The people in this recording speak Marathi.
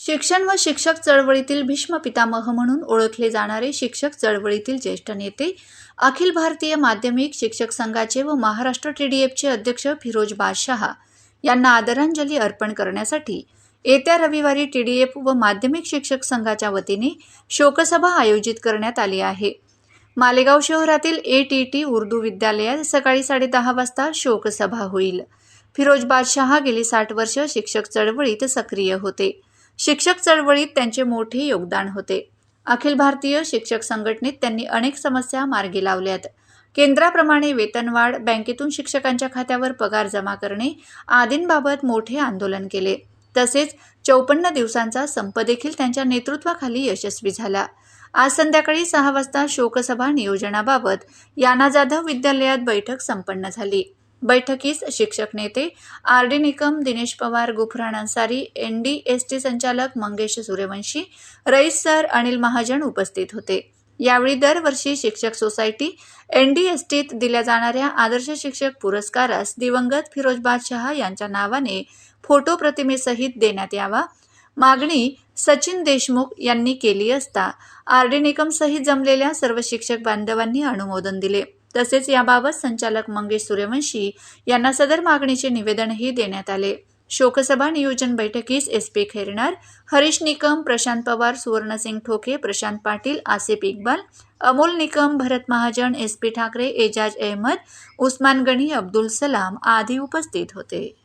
शिक्षण व शिक्षक चळवळीतील भीष्म पितामह म्हणून ओळखले जाणारे शिक्षक चळवळीतील ज्येष्ठ नेते अखिल भारतीय माध्यमिक शिक्षक संघाचे व महाराष्ट्र टीडीएफचे अध्यक्ष फिरोज बादशहा यांना आदरांजली अर्पण करण्यासाठी येत्या रविवारी टीडीएफ व माध्यमिक शिक्षक संघाच्या वतीने शोकसभा आयोजित करण्यात आली आहे. मालेगाव शहरातील ए टी टी उर्दू विद्यालयात सकाळी साडेदहा वाजता शोकसभा होईल. फिरोज बादशहा गेली साठ वर्ष शिक्षक चळवळीत सक्रिय होते. शिक्षक चळवळीत त्यांचे मोठे योगदान होते. अखिल भारतीय शिक्षक संघटनेत त्यांनी अनेक समस्या मार्गी लावल्यात. केंद्राप्रमाणे वेतनवाढ बँकेतून शिक्षकांच्या खात्यावर पगार जमा करणे आदींबाबत मोठे आंदोलन केले. तसेच चौपन्न दिवसांचा संप देखील त्यांच्या नेतृत्वाखाली यशस्वी झाला. आज संध्याकाळी सहा वाजता शोकसभा नियोजनाबाबत याना जाधव विद्यालयात बैठक संपन्न झाली. बैठकीस शिक्षक नेते R D Nikam Dinesh Pawar Gufran Ansari N D S T संचालक मंगेश सूर्यवंशी रईस सर अनिल महाजन उपस्थित होते. यावेळी दरवर्षी शिक्षक सोसायटी एन डी एस टीत दिल्या जाणाऱ्या आदर्श शिक्षक पुरस्कारास दिवंगत फिरोज बादशहा यांच्या नावाने फोटो प्रतिमेसहित देण्यात यावा. मागणी सचिन देशमुख यांनी केली असता आर डी निकम सहित जमलेल्या सर्व शिक्षक बांधवांनी अनुमोदन दिले. तसेच याबाबत संचालक मंगेश सूर्यवंशी यांना सदर मागणीचे निवेदनही देण्यात आले. शोकसभा नियोजन बैठकीस S P Khairnar Harish Nikam Prashant Pawar Suvarnsingh Thoke Prashant Patil Asif Iqbal Amol Nikam Bharat Mahajan S P Thackeray Ejaz Ahmad Usman Gani Abdul Salam आदी उपस्थित होते.